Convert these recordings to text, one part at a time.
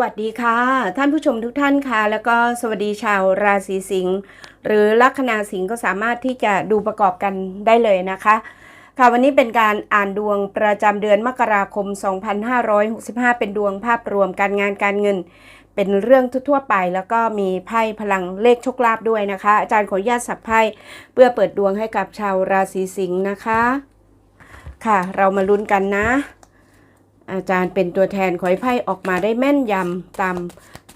วัสดีค่ะ ท่านผู้ชมทุกท่านค่ะ แล้วก็สวัสดีชาวราศีสิงห์หรือลัคนาสิงห์ก็สามารถที่จะดูประกอบกันได้เลยนะคะ ค่ะวันนี้เป็นการอ่านดวงประจำเดือนมกราคม 2565 เป็นดวงภาพรวมการงานการเงิน เป็นเรื่องทั่วๆไป แล้วก็มีไพ่พลังเลขโชคลาภด้วยนะคะ อาจารย์ขออนุญาตสับไพ่เพื่อเปิดดวงให้กับชาวราศีสิงห์นะคะ ค่ะ เรามาลุ้นกันนะ อาจารย์เป็นตัวแทนขอให้ไพ่ออกมาได้แม่นยำตาม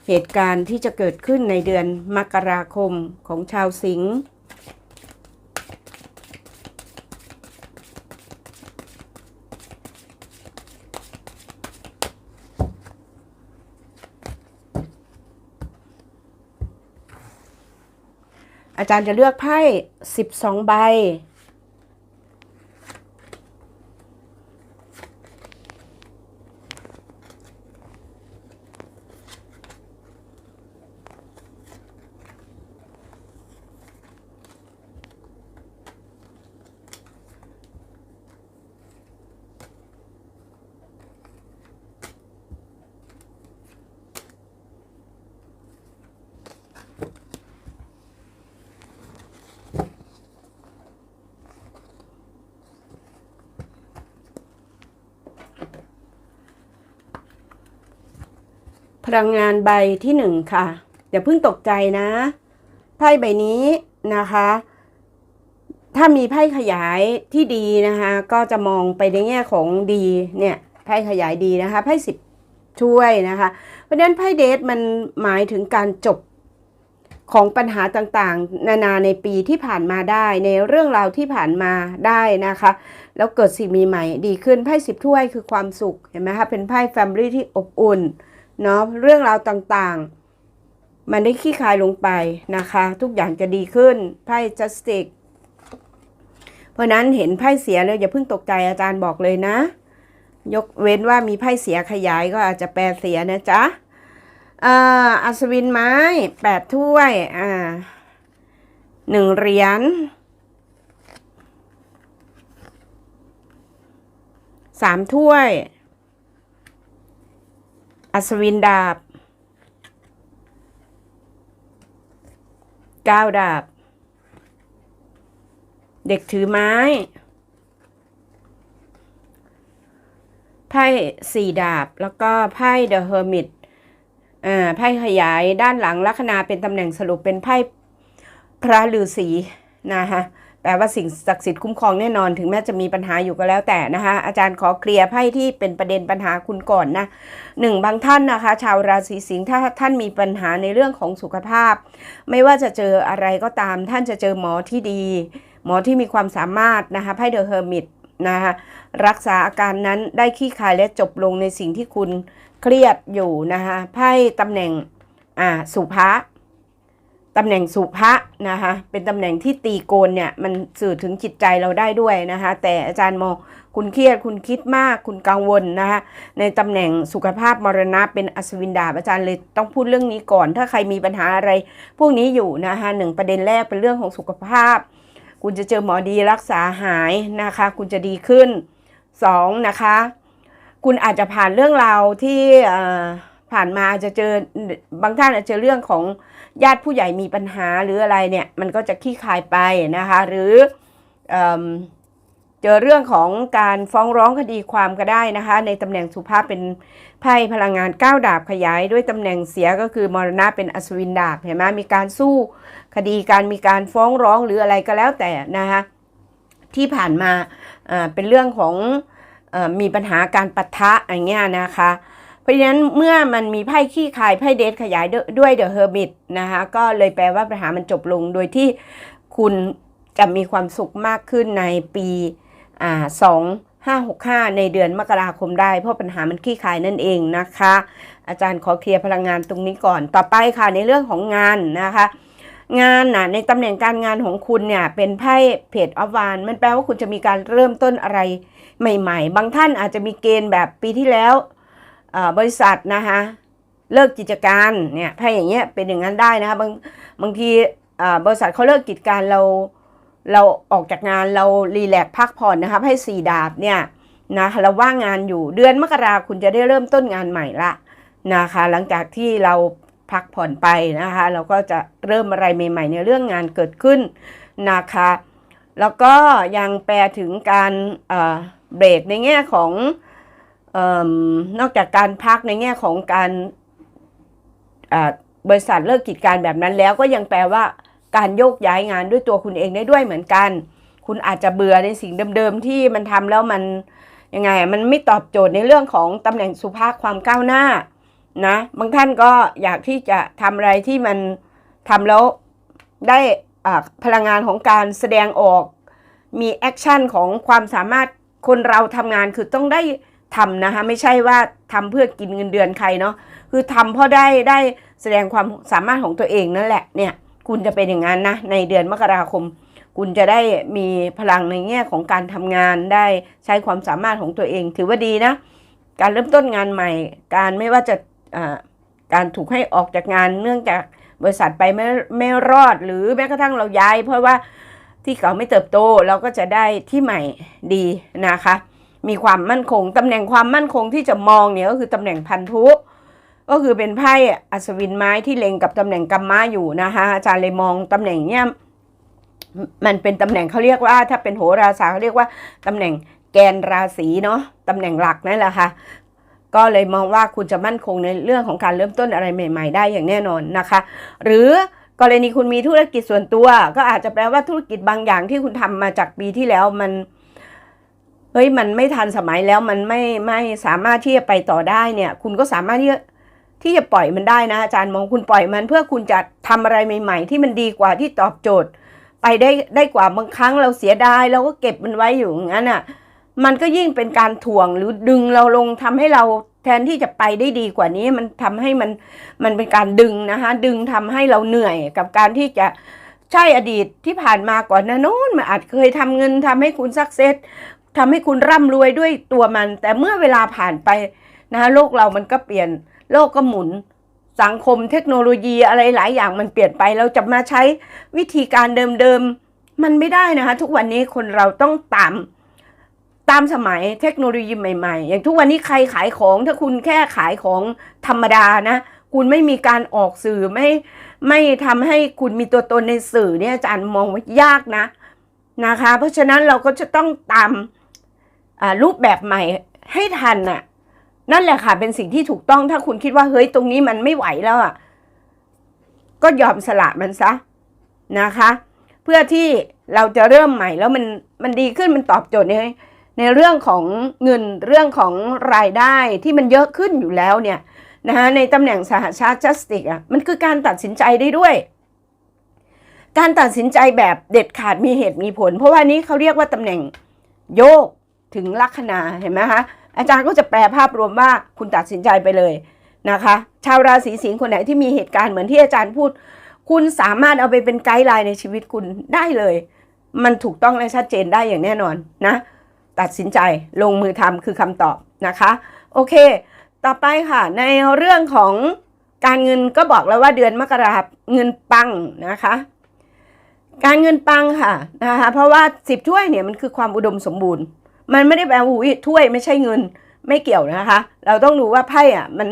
เหตุการณ์ที่จะเกิดขึ้นในเดือนมกราคมของชาวสิงห์อาจารย์จะเลือกไพ่ 12 ใบ พลังงานใบที่หนึ่งค่ะอย่าเพิ่งตกใจนะไพ่ใบนี้นะคะ ถ้ามีไพ่ขยายที่ดีนะคะ ก็จะมองไปในแง่ของดีเนี่ยไพ่ขยายดีนะคะไพ่สิบช่วยนะคะ เพราะฉะนั้นไพ่เดทมันหมายถึงการจบของปัญหาต่างๆ นานาในปีที่ผ่านมาได้ในเรื่องราวที่ผ่านมาได้นะคะ แล้วเกิดสิ่งมีใหม่ดีขึ้นไพ่สิบถ้วยคือความสุขเห็นไหมคะเป็นไพ่แฟมิลี่ที่อบอุ่น เนาะเรื่องราวต่างๆ มันได้ขี้คายลงไปนะคะ ทุกอย่างจะดีขึ้นไพ่จัสติกเพราะนั้นเห็นไพ่เสียแล้วอย่าเพิ่งตกใจอาจารย์บอกเลยนะ ยกเว้นว่ามีไพ่เสียขยายก็อาจจะแปลเสียนะจ๊ะอัศวินไม้แปดถ้วยอ่าหนึ่งเหรียญสามถ้วย อัศวินดาบเก้าดาบ เด็กถือไม้ ไพ่สี่ดาบ แล้วก็ไพ่เดอะเฮอร์มิตอ่าไพ่ขยายด้านหลังลัคนาเป็นตำแหน่งสรุปเป็นไพ่พระฤาษีนะคะ แปลว่าสิ่งศักดิ์สิทธิ์คุ้มครองแน่นอน ถึงแม้จะมีปัญหาอยู่ก็แล้วแต่นะคะอาจารย์ขอเคลียร์ไพ่ที่เป็นประเด็นปัญหาคุณก่อนนะหนึ่งบางท่านนะคะ ชาวราศีสิงห์ถ้าท่านมีปัญหาในเรื่องของสุขภาพ ไม่ว่าจะเจออะไรก็ตาม ท่านจะเจอหมอที่ดี หมอที่มีความสามารถนะคะไพ่เดอะเฮอร์มิตนะคะรักษาอาการนั้นได้ขี้คายและจบลงในสิ่งที่คุณเครียดอยู่นะคะไพ่ตำแหน่งอ่าสุภะ ตำแหน่งสุภะนะคะเป็นตำแหน่งที่ตีโกนเนี่ยมันสื่อถึงจิตใจเราได้ด้วยนะคะ แต่อาจารย์มองคุณเครียดคุณคิดมากคุณกังวลนะคะในตำแหน่งสุขภาพมรณะเป็นอัศวินดาบอาจารย์เลยต้องพูดเรื่องนี้ก่อน ถ้าใครมีปัญหาอะไร พวกนี้อยู่นะคะหนึ่งประเด็นแรกเป็นเรื่องของสุขภาพ คุณจะเจอหมอดีรักษาหายนะคะ คุณจะดีขึ้นสองนะคะ คุณอาจจะผ่านเรื่องราวที่ผ่านมาอาจจะเจอบางท่านอาจจะเจอเรื่องของ ญาติผู้ใหญ่มีปัญหาหรืออะไรเนี่ย มันก็จะขี้คายไปนะคะ หรือเอเจอเรื่องของการฟ้องร้องคดีความก็ได้นะคะ ในตำแหน่งสุภาพเป็นไพ่พลังงานก้าวดาบขยาย ด้วยตำแหน่งเสียก็คือมรณะเป็นอัศวินดาบเห็นไหมมีการสู้คดีการมีการฟ้องร้องหรืออะไรก็แล้วแต่นะคะที่ผ่านมาเป็นเรื่องของอมีปัญหาการปะทะอย่างเงี้ยนะคะ เพราะฉะนั้นเมื่อมันมีไพ่ขี้คายไพ่เดทขยายด้วยเดอะเฮอร์บิตนะคะก็เลยแปลว่าปัญหามันจบลงโดยที่คุณจะมีความสุขมากขึ้นในปีอ่าสองห้าหกห้าในเดือนมกราคมได้ เพราะปัญหามันขี้คายนั่นเองนะคะ อาจารย์ขอเคลียร์พลังงานตรงนี้ก่อนต่อไปค่ะในเรื่องของงานนะคะงานนะในตำแหน่งการงานของคุณเนี่ยเป็นไพ่เพจออฟวานมันแปลว่าคุณจะมีการเริ่มต้นอะไรใหม่ ๆ บางท่านอาจจะมีเกณฑ์แบบปีที่แล้ว บริษัทนะคะเลิกกิจการเนี่ยถ้าอย่างเงี้ยเป็นอย่างนั้นได้นะคะบางบางทีบริษัทเขาเลิกกิจการเราเราออกจากงานเรารีแลกพักผ่อนนะคะให้สี่ดาบเนี่ยนะเราว่างงานอยู่เดือนมกราคุณจะได้เริ่มต้นงานใหม่ละนะคะ หลังจากที่เราพักผ่อนไปนะคะ เราก็จะเริ่มอะไรใหม่ ๆ ในเรื่องงานเกิดขึ้นนะคะ แล้วก็ยังแปลถึงการเบรกในแง่ของ นอกจากการพักในแง่ของการบริษัทเลิกกิจการแบบนั้นแล้วก็ยังแปลว่าการโยกย้ายงานด้วยตัวคุณเองได้ด้วยเหมือนกัน คุณอาจจะเบื่อในสิ่งเดิมๆที่มันทำแล้วมันยังไงมันไม่ตอบโจทย์ในเรื่องของตำแหน่งสุภาพความก้าวหน้านะบางท่านก็อยากที่จะทำอะไรที่มันทำแล้วได้พลังงานของการแสดงออกมีแอคชั่นของความสามารถคนเราทำงานคือต้องได้ ทำนะคะไม่ใช่ว่าทำเพื่อกินเงินเดือนใครเนาะคือทำเพราะได้ได้แสดงความสามารถของตัวเองนั่นแหละเนี่ยคุณจะเป็นอย่างนั้นนะในเดือนมกราคม คุณจะได้มีพลังในแง่ของการทำงานได้ใช้ความสามารถของตัวเอง ถือว่าดีนะ การเริ่มต้นงานใหม่ การไม่ว่าจะอ่าการถูกให้ออกจากงานเนื่องจากบริษัทไปไม่ไม่รอดหรือแม้กระทั่งเราย้าย เพราะว่าที่เก่าไม่เติบโตเราก็จะได้ที่ใหม่ดีนะคะ มีความมั่นคงตำแหน่งความมั่นคงที่จะมองเนี่ยก็คือตำแหน่งพันธุ ก็คือเป็นไพ่อัศวินไม้ที่เล็งกับตำแหน่งกัมมะอยู่นะคะอาจารย์เลยมองตำแหน่งเนี่ยมันเป็นตำแหน่งเขาเรียกว่า ถ้าเป็นโหราศาสตร์เขาเรียกว่าตำแหน่งแกนราศีเนาะตำแหน่งหลักนั่นแหละค่ะก็เลยมองว่าคุณจะมั่นคงในเรื่องของการเริ่มต้นอะไรใหม่ ๆ ได้อย่างแน่นอนนะคะ หรือกรณีคุณมีธุรกิจส่วนตัว ก็อาจจะแปลว่าธุรกิจบางอย่างที่คุณทำมาจากปีที่แล้วมัน เฮ้ยมันไม่ทันสมัยแล้วมันไม่ไม่สามารถที่จะไปต่อได้เนี่ย คุณก็สามารถที่จะที่จะปล่อยมันได้นะอาจารย์มองคุณปล่อยมันเพื่อคุณจะทำอะไรใหม่ ๆ ที่มันดีกว่าที่ตอบโจทย์ ไปได้ได้กว่าบางครั้งเราเสียดายเราก็เก็บมันไว้อยู่อย่างนั้นอะมันก็ยิ่งเป็นการถ่วงหรือดึงเราลงทำให้เราแทนที่จะไปได้ดีกว่านี้มันทำให้มันมันเป็นการดึงนะคะดึงทำให้เราเหนื่อยกับการที่จะใช่อดีตที่ผ่านมาก่อนนะโน้นมันอาจเคยทำเงินทำให้คุณสักเซส ทำให้คุณร่ำรวยด้วยตัวมัน แต่เมื่อเวลาผ่านไปนะคะโลกเรามันก็เปลี่ยน โลกก็หมุน สังคมเทคโนโลยีอะไรหลายอย่างมันเปลี่ยนไป เราจะมาใช้วิธีการเดิมๆ มันไม่ได้นะคะ ทุกวันนี้คนเราต้องตามตามสมัยเทคโนโลยีใหม่ๆ อย่างทุกวันนี้ใครขายของถ้าคุณแค่ขายของธรรมดานะ คุณไม่มีการออกสื่อไม่ไม่ทำให้คุณมีตัวตนในสื่อเนี่ยอาจารย์มองว่ายากนะนะคะ เพราะฉะนั้นเราก็จะต้องตาม รูปแบบใหม่ให้ทันน่ะ นั่นแหละค่ะ เป็นสิ่งที่ถูกต้องถ้าคุณคิดว่าเฮ้ยตรงนี้มันไม่ไหวแล้วอะก็ยอมสละมันซะนะคะ เพื่อที่เราจะเริ่มใหม่แล้วมันมันดีขึ้นมันตอบโจทย์ในในเรื่องของเงินเรื่องของรายได้ที่มันเยอะขึ้นอยู่แล้วเนี่ยนะคะในตำแหน่งสหชาติจัสติกอะมันคือการตัดสินใจได้ด้วย การตัดสินใจแบบเด็ดขาดมีเหตุมีผล เพราะว่านี้เขาเรียกว่าตำแหน่งโยก ถึงลัคนาเห็นไหมคะอาจารย์ก็จะแปลภาพรวมว่าคุณตัดสินใจไปเลยนะคะ ชาวราศีสิงห์คนไหนที่มีเหตุการณ์เหมือนที่อาจารย์พูด คุณสามารถเอาไปเป็นไกด์ไลน์ในชีวิตคุณได้เลย มันถูกต้องและชัดเจนได้อย่างแน่นอนนะ ตัดสินใจลงมือทำคือคำตอบนะคะ โอเค ต่อไปค่ะ ในเรื่องของการเงินก็บอกแล้วว่าเดือนมกราคมเงินปังนะคะ การเงินปังค่ะนะคะเพราะว่าสิบถ้วยเนี่ยมันคือความอุดมสมบูรณ์ มันไม่ได้แปลว่าอุ้ยถ้วยไม่ใช่เงินไม่เกี่ยวนะคะ เราต้องดูว่าไพ่อะมัน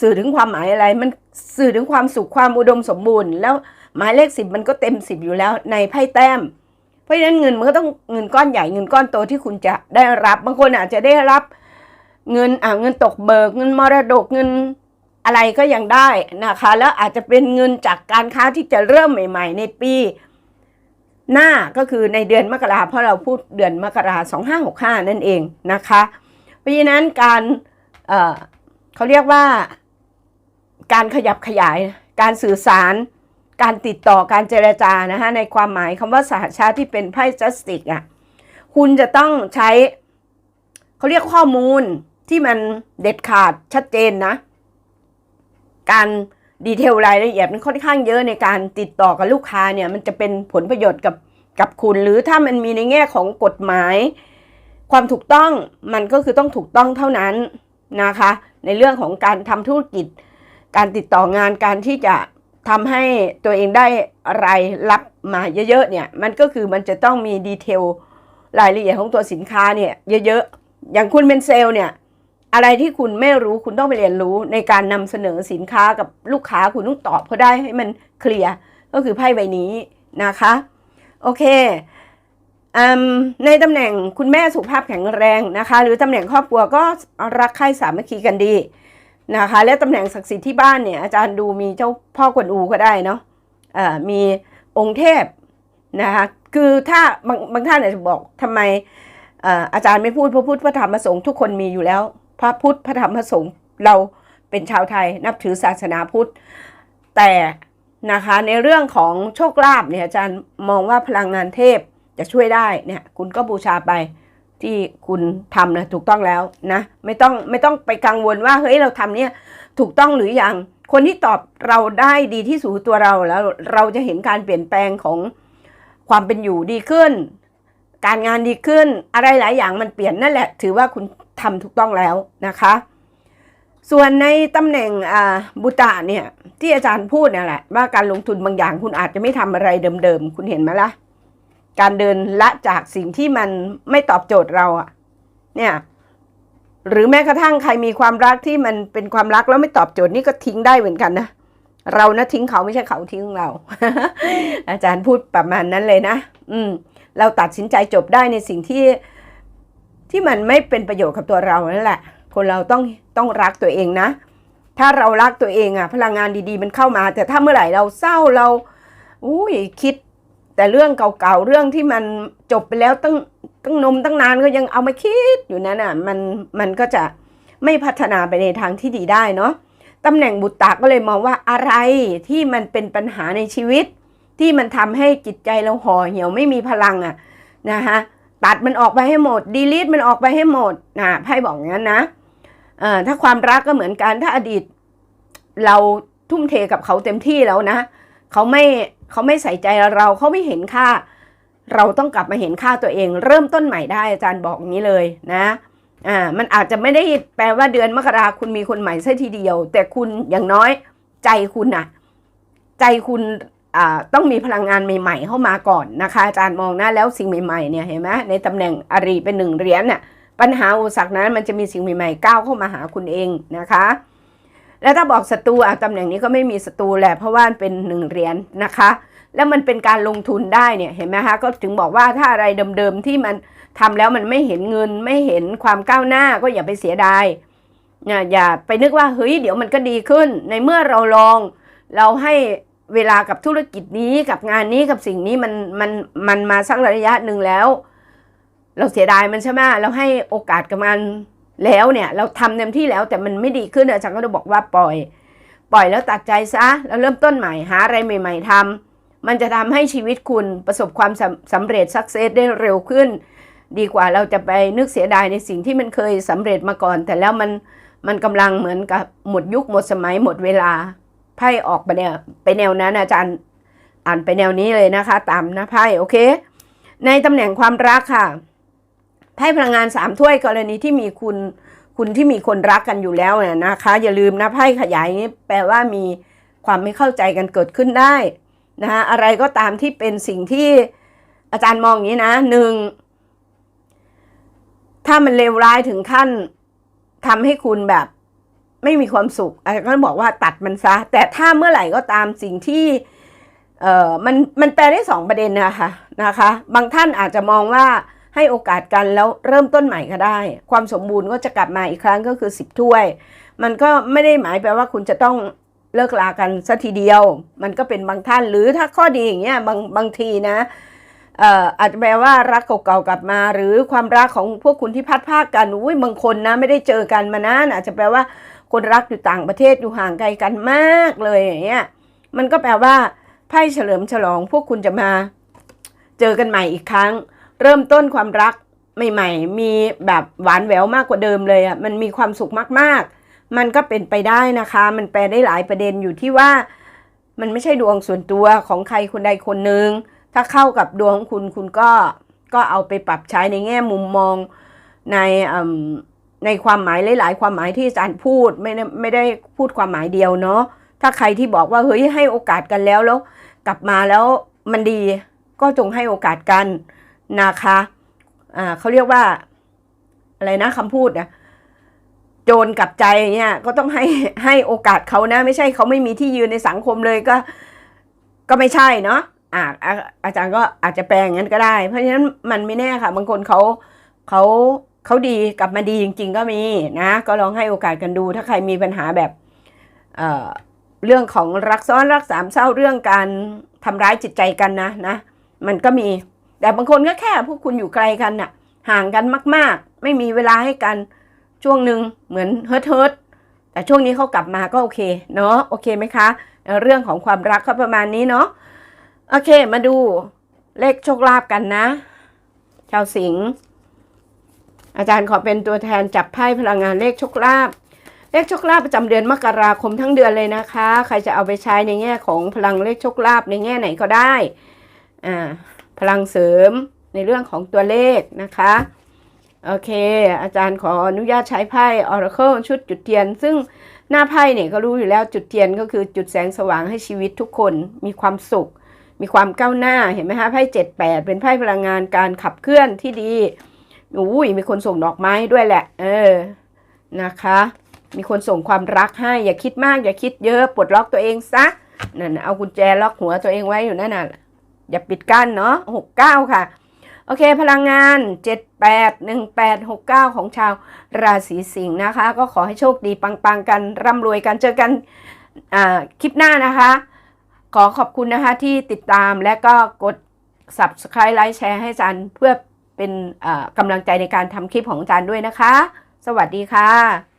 สื่อถึงความหมายอะไร มันสื่อถึงความสุขความอุดมสมบูรณ์ แล้วหมายเลขสิบมันก็เต็มสิบอยู่แล้วในไพ่แต้ม เพราะฉะนั้นเงินมันก็ต้องเงินก้อนใหญ่เงินก้อนโตที่คุณจะได้รับบางคนอาจจะได้รับเงินอ่าเงินตกเบิก เงินมรดกเงินอะไรก็ยังได้นะคะ แล้วอาจจะเป็นเงินจากการค้าที่จะเริ่มใหม่ ๆ ในปี หน้าก็คือในเดือนมกราเพราะเราพูดเดือนมกราสองห้าหกห้านั่นเองนะคะ เพราะฉะนั้นการเเขาเรียกว่าการขยับขยาย การสื่อสาร การติดต่อการเจรจานะคะในความหมายคำว่าสหชาติที่เป็นไพ่จัสติกอะคุณจะต้องใช้ เขาเรียกข้อมูลที่มันเด็ดขาดชัดเจนนะ การ ดีเทลรายละเอียดมันค่อนข้างเยอะในการติดต่อกับลูกค้าเนี่ยมันจะเป็นผลประโยชน์กับกับคุณ หรือถ้ามันมีในแง่ของกฎหมาย ความถูกต้องมันก็คือต้องถูกต้องเท่านั้นนะคะ ในเรื่องของการทำธุรกิจ การติดต่องานการที่จะทำให้ตัวเองได้รายรับมาเยอะๆเนี่ยมันก็คือมันจะต้องมีดีเทลรายละเอียดของตัวสินค้าเนี่ยเยอะๆอย่างคุณเป็นเซลล์เนี่ย อะไรที่คุณไม่รู้คุณต้องไปเรียนรู้ในการนำเสนอสินค้ากับลูกค้าคุณต้องตอบเขาได้ให้มันเคลียร์ก็คือไพ่ใบนี้นะคะ โอเคอในตำแหน่งคุณแม่สุขภาพแข็งแรงนะคะ หรือตำแหน่งครอบครัวก็รักใคร่สามัคคีกันดีนะคะ และตำแหน่งศักดิ์สิทธิ์ที่บ้านเนี่ยอาจารย์ดูมีเจ้าพ่อกวนอูก็ได้เนาะเอ่อมีองค์เทพนะคะคือถ้าบางบางท่านอาจจะบอกทำไมเอ่ออาจารย์ไม่พูดพระพุทธพระธรรมพระสงฆ์ทุกคนมีอยู่แล้ว พระพุทธพระธรรมพระสงฆ์เราเป็นชาวไทยนับถือศาสนาพุทธ แต่นะคะในเรื่องของโชคลาภเนี่ยอาจารย์มองว่าพลังงานเทพจะช่วยได้เนี่ยคุณก็บูชาไปที่คุณทำนะถูกต้องแล้วนะไม่ต้องไม่ต้องไปกังวลว่าเฮ้ยเราทำเนี่ยถูกต้องหรือยังคนที่ตอบเราได้ดีที่สุดตัวเราแล้วเราจะเห็นการเปลี่ยนแปลงของความเป็นอยู่ดีขึ้น การงานดีขึ้นอะไรหลายอย่างมันเปลี่ยนนั่นแหละ ถือว่าคุณ ทำถูกต้องแล้วนะคะ ส่วนในตำแหน่งบุตะเนี่ยที่อาจารย์พูดเนี่ยแหละว่าการลงทุนบางอย่างคุณอาจจะไม่ทำอะไรเดิมๆ คุณเห็นไหมล่ะการเดินละจากสิ่งที่มันไม่ตอบโจทย์เราอะเนี่ยหรือแม้กระทั่งใครมีความรักที่มันเป็นความรักแล้วไม่ตอบโจทย์นี่ก็ทิ้งได้เหมือนกันนะเรานะทิ้งเขาไม่ใช่เขาทิ้งเรา อาจารย์พูดประมาณนั้นเลยนะ อืม เราตัดสินใจจบได้ในสิ่งที่ ที่มันไม่เป็นประโยชน์กับตัวเรานั่นแหละ คนเราต้องต้องรักตัวเองนะ ถ้าเรารักตัวเองอะพลังงานดีๆ มันเข้ามา แต่ถ้าเมื่อไหร่เราเศร้าเราอุ้ยคิด แต่เรื่องเก่าๆเรื่องที่มันจบไปแล้วตั้งตั้งนมตั้งนานก็ยังเอามาคิดอยู่นั่นอะมันมันก็จะไม่พัฒนาไปในทางที่ดีได้เนาะตำแหน่งบุตรตาก็เลยมองว่าอะไรที่มันเป็นปัญหาในชีวิต ที่มันทำให้จิตใจเราห่อเหี่ยวไม่มีพลังอะนะคะ ตัดมันออกไปให้หมดดีลิทมันออกไปให้หมดนะไพ่บอกอย่างนั้นนะเอ่อถ้าความรักก็เหมือนกันถ้าอดีต เราทุ่มเทกับเขาเต็มที่แล้วนะเขาไม่เขาไม่ใส่ใจเราเขาไม่เห็นค่า เราต้องกลับมาเห็นค่าตัวเอง เริ่มต้นใหม่ได้อาจารย์บอกอย่างนี้เลยนะอ่ามันอาจจะไม่ได้แปลว่าเดือนมกราคุณมีคนใหม่ซะทีเดียว แต่คุณอย่างน้อยใจคุณน่ะใจคุณ ต้องมีพลังงานใหม่ๆเข้ามาก่อนนะคะ อาจารย์มองนะแล้วสิ่งใหม่ๆเนี่ยเห็นไหมในตำแหน่งอริเป็นหนึ่งเหรียญน่ะปัญหาอุปสรรคนั้นมันจะมีสิ่งใหม่ๆก้าวเข้ามาหาคุณเองนะคะ แล้วถ้าบอกศัตรูอะตำแหน่งนี้ก็ไม่มีศัตรูแหละเพราะว่าเป็นหนึ่งเหรียญนะคะ แล้วมันเป็นการลงทุนได้เนี่ยเห็นไหมคะก็ถึงบอกว่าถ้าอะไรเดิมๆที่มันทำแล้วมันไม่เห็นเงินไม่เห็นความก้าวหน้าก็อย่าไปเสียดายอย่าอย่าไปนึกว่าเฮ้ยเดี๋ยวมันก็ดีขึ้น ในเมื่อเราลองเราให้ เวลากับธุรกิจนี้กับงานนี้กับสิ่งนี้มันมันมันมาสักระยะหนึ่งแล้ว เราเสียดายมันใช่ไหมเราให้โอกาสกับมันแล้วเนี่ย เราทำเต็มที่แล้วแต่มันไม่ดีขึ้นอาจารย์ก็จะบอกว่าปล่อย ปล่อยแล้วตัดใจซะแล้วเริ่มต้นใหม่หาอะไรใหม่ ๆทำมันจะทำให้ชีวิตคุณประสบความสำสำเร็จสักเซสได้เร็วขึ้น ดีกว่าเราจะไปนึกเสียดายในสิ่งที่มันเคยสำเร็จมาก่อน แต่แล้วมันมันกำลังเหมือนกับหมดยุคหมดสมัยหมดเวลา ไพ่ออกไปแนวไปแนวนั้นอาจารย์อ่านไปแนวนี้เลยนะคะ ตามนะไพ่โอเค ในตำแหน่งความรักค่ะไพ่พลังงานสามถ้วยกรณีที่มีคุณคุณที่มีคนรักกันอยู่แล้วเนี่ยนะคะ อย่าลืมนะไพ่ขยายนี้แปลว่ามีความไม่เข้าใจกันเกิดขึ้นได้นะคะอะไรก็ตามที่เป็นสิ่งที่อาจารย์มองอย่างนี้นะหนึ่งถ้ามันเลวร้ายถึงขั้นทำให้คุณแบบ ไม่มีความสุขอาจารย์ก็บอกว่าตัดมันซะ แต่ถ้าเมื่อไหร่ก็ตามสิ่งที่เอ่อมันมันแปลได้สองประเด็นนะคะนะคะ บางท่านอาจจะมองว่าให้โอกาสกันแล้วเริ่มต้นใหม่ก็ได้ ความสมบูรณ์ก็จะกลับมาอีกครั้งก็คือสิบถ้วย มันก็ไม่ได้หมายแปลว่าคุณจะต้องเลิกลากันสัทีเดียว มันก็เป็นบางท่านหรือถ้าข้อดีอย่างเงี้ยบางบางทีนะเอ่ออาจจะแปลว่ารักเก่าๆกลับมา หรือความรักของพวกคุณที่พัดภาคกันอุ้ยบางคนนะไม่ได้เจอกันมานานอาจจะแปลว่า คนรักอยู่ต่างประเทศอยู่ห่างไกลกันมากเลยอย่างเงี้ยมันก็แปลว่าไพ่เฉลิมฉลองพวกคุณจะมา เจอกันใหม่อีกครั้ง เริ่มต้นความรักใหม่ๆ มีแบบหวานแหววมากกว่าเดิมเลยอะมันมีความสุขมากๆ มันก็เป็นไปได้นะคะ มันแปลได้หลายประเด็นอยู่ที่ว่า มันไม่ใช่ดวงส่วนตัวของใครคนใดคนหนึ่งถ้าเข้ากับดวงของคุณคุณก็ก็เอาไปปรับใช้ในแง่มุมมองใน ในความหมายหลาย ๆ ความหมายที่อาจารย์พูดไม่ได้ไม่ได้พูดความหมายเดียวเนาะถ้าใครที่บอกว่าเฮ้ยให้โอกาสกันแล้วแล้วกลับมาแล้วมันดีก็จงให้โอกาสกันนะคะอ่าเขาเรียกว่าอะไรนะคำพูดนะโจรกลับใจเนี่ยก็ต้องให้ให้โอกาสเขานะ ไม่ใช่เขาไม่มีที่ยืนในสังคมเลยก็ ก็ไม่ใช่เนาะอ่าอาจารย์ก็อาจจะแปลอย่างนั้นก็ได้ เพราะฉะนั้นมันไม่แน่ค่ะ บางคนเขาเขา เขาดีกลับมาดีจริง ๆ ก็มีนะ ก็ลองให้โอกาสกันดู ถ้าใครมีปัญหาแบบเเรื่องของรักซ้อนรักสามเศร้าเรื่องการทำร้ายจิตใจกันนะนะ มันก็มี แต่บางคนก็แค่พวกคุณอยู่ไกลกันน่ะ ห่างกันมาก ๆ ไม่มีเวลาให้กันช่วงหนึ่งเหมือนเฮิร์ทเฮิร์ทแต่ช่วงนี้เขากลับมาก็โอเคเนาะโอเคไหมคะเอ่อเรื่องของความรักก็ประมาณนี้เนาะโอเคมาดูเลขโชคลาภกันนะ ชาวสิงห์ อาจารย์ขอเป็นตัวแทนจับไพ่พลังงานเลขโชคลาภเลขโชคลาภประจำเดือนมกราคมทั้งเดือนเลยนะคะ ใครจะเอาไปใช้ในแง่ของพลังเลขโชคลาภในแง่ไหนก็ได้อ่าพลังเสริมในเรื่องของตัวเลขนะคะโอเค อาจารย์ขออนุญาตใช้ไพ่ Oracle ชุดจุดเทียน ซึ่งหน้าไพ่เนี่ยก็รู้อยู่แล้วจุดเทียนก็คือจุดแสงสว่างให้ชีวิตทุกคนมีความสุข มีความก้าวหน้าเห็นไหมคะไพ่เจ็ดแปดเป็นไพ่พลังงานการขับเคลื่อนที่ดี อุ้ยมีคนส่งดอกไม้ด้วยแหละ เออนะคะ มีคนส่งความรักให้ อย่าคิดมาก อย่าคิดเยอะปลดล็อกตัวเองซะนั่นเอากุญแจล็อกหัวตัวเองไว้อยู่นั่นน่ะอย่าปิดกั้นเนาะหกเก้าค่ะ โอเค พลังงานเจ็ดแปดหนึ่งแปดหกเก้าของชาวราศีสิงห์นะคะ ก็ขอให้โชคดีปังๆกันร่ำรวยกันเจอกันอ่าคลิปหน้านะคะ ขอขอบคุณนะคะที่ติดตามและก็กด subscribe ไลค์แชร์ให้จารย์เพื่อ เป็นกำลังใจในการทำคลิปของอาจารย์ด้วยนะคะ สวัสดีค่ะ